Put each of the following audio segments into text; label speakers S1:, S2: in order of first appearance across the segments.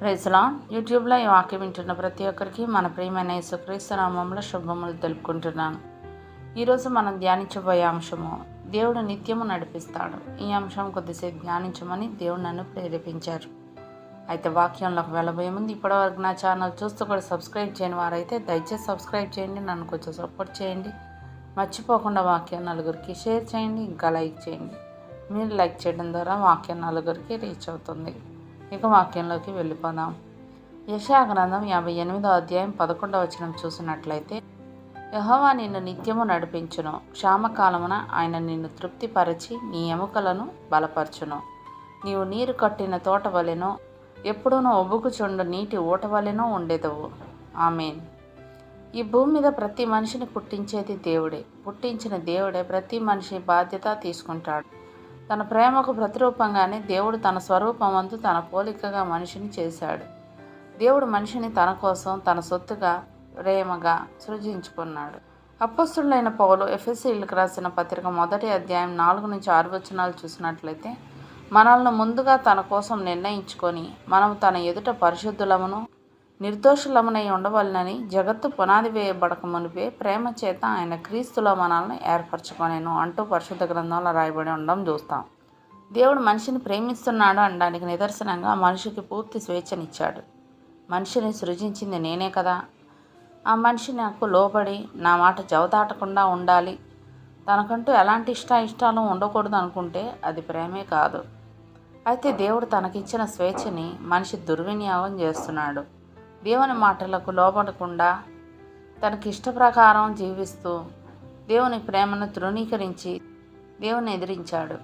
S1: ప్రైజ్లా యూట్యూబ్లో ఈ వాక్యం వింటున్న ప్రతి ఒక్కరికి మన ప్రియమైన యేసుక్రీస్తు నామంలో శుభములు తెలుపుకుంటున్నాను ఈరోజు మనం ధ్యానించబోయే అంశము దేవుడు నిత్యము నడిపిస్తాడు. ఈ అంశం కొద్దిసేపు ధ్యానించమని దేవుడు నన్ను ప్రేరేపించారు. అయితే వాక్యంలోకి వెళ్ళబోయే ముందు ఇప్పటివరకు నా ఛానల్ చూస్తూ కూడా సబ్స్క్రైబ్ చేయని వారైతే దయచేసి సబ్స్క్రైబ్ చేయండి నన్ను కొంచెం సపోర్ట్ చేయండి. మర్చిపోకుండా వాక్యం నలుగురికి షేర్ చేయండి ఇంకా లైక్ చేయండి. మీరు లైక్ చేయడం ద్వారా వాక్యం నలుగురికి రీచ్ అవుతుంది. ఇక వాక్యంలోకి వెళ్ళిపోదాం. యశా గ్రంథం యాభై ఎనిమిదో అధ్యాయం పదకొండవ వచనం చూసినట్లయితే యహోవా నిన్ను నిత్యము నడిపించును. క్షామకాలమున ఆయన నిన్ను తృప్తిపరచి నీ ఎముకలను బలపరచును. నీవు నీరు కట్టిన తోట వలెనో ఎప్పుడూనూ ఒబ్బుకుచుండు నీటి ఊట వలెనో ఉండేదవు. ఆమెన్. ఈ భూమి మీద ప్రతి మనిషిని పుట్టించేది దేవుడే. పుట్టించిన దేవుడే ప్రతి మనిషి బాధ్యత తీసుకుంటాడు. తన ప్రేమకు ప్రతిరూపంగానే దేవుడు తన స్వరూపమందు తన పోలికగా మనిషిని చేశాడు. దేవుడు మనిషిని తన కోసం తన సొత్తుగా ప్రేమగా సృజించుకున్నాడు. అప్పస్తులైన పౌలు ఎఫ్ఎస్సీలకు రాసిన పత్రిక మొదటి అధ్యాయం నాలుగు నుంచి ఆరు వచనాలు చూసినట్లయితే మనల్ని ముందుగా తన కోసం నిర్ణయించుకొని మనం తన ఎదుట పరిశుద్ధులమును నిర్దోషులమునై ఉండవలనని జగత్తు పునాది వేయబడక మునిపే ప్రేమ చేత ఆయన క్రీస్తుల మనల్ని ఏర్పరచుకొనేను అంటూ పరిశుద్ధ గ్రంథంలో రాయబడి ఉండడం చూస్తాం. దేవుడు మనిషిని ప్రేమిస్తున్నాడు అనడానికి నిదర్శనంగా మనిషికి పూర్తి స్వేచ్ఛనిచ్చాడు. మనిషిని సృజించింది నేనే కదా. ఆ మనిషి నాకు లోబడి నా మాట జవదాటకుండా ఉండాలి. తనకంటూ ఎలాంటి ఇష్ట ఇష్టాలు ఉండకూడదు అనుకుంటే అది ప్రేమే కాదు. అయితే దేవుడు తనకిచ్చిన స్వేచ్ఛని మనిషి దుర్వినియోగం చేస్తున్నాడు. దేవుని మాటలకు లోబడకుండా తనకి ఇష్ట ప్రకారం జీవిస్తూ దేవుని ప్రేమను తృణీకరించి దేవుని ఎదిరించాడు.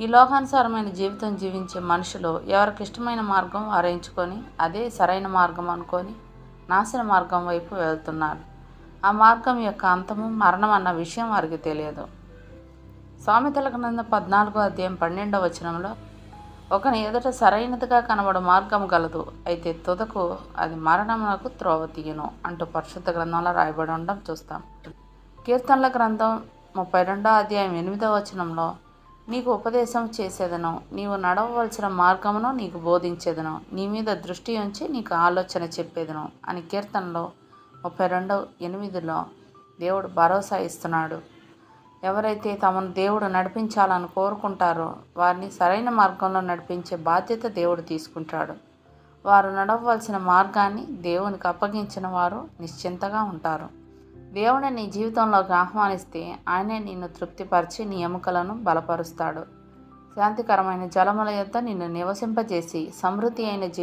S1: ఈ లోకానుసారమైన జీవితం జీవించే మనుషులు ఎవరికి ఇష్టమైన మార్గం వారు ఎంచుకొని అదే సరైన మార్గం అనుకొని నాశన మార్గం వైపు వెళ్తున్నారు. ఆ మార్గం యొక్క అంతము మరణం అన్న విషయం వారికి తెలియదు. సామెతల గ్రంథం పద్నాలుగో అధ్యాయం పన్నెండవ వచనంలో ఒకని ఎదుట సరైనదిగా కనబడు మార్గం గలదు. అయితే తుదకు అది మరణమునకు త్రోవ తీయను అంటూ పరిశుద్ధ గ్రంథంలో రాయబడి ఉండడం చూస్తాం. కీర్తనల గ్రంథం ముప్పై రెండో అధ్యాయం ఎనిమిదవ వచనంలో నీకు ఉపదేశం చేసేదను నీవు నడవవలసిన మార్గమును నీకు బోధించేదను నీ మీద దృష్టి ఉంచి నీకు ఆలోచన చెప్పేదను అని కీర్తనలో ముప్పై రెండు ఎనిమిదిలో దేవుడు భరోసా ఇస్తున్నాడు. ఎవరైతే తమను దేవుడు నడిపించాలని కోరుకుంటారో వారిని సరైన మార్గంలో నడిపించే బాధ్యత దేవుడు తీసుకుంటాడు. వారు నడవలసిన మార్గాన్ని దేవునికి అప్పగించిన వారు నిశ్చింతగా ఉంటారు. దేవుడిని నీ జీవితంలోకి ఆహ్వానిస్తే ఆయనే నిన్ను తృప్తిపరిచి నీ ఎముకలను బలపరుస్తాడు. శాంతికరమైన జలముల యొద్ద నిన్ను నివసింపజేసి సమృద్ధి అయిన జీవి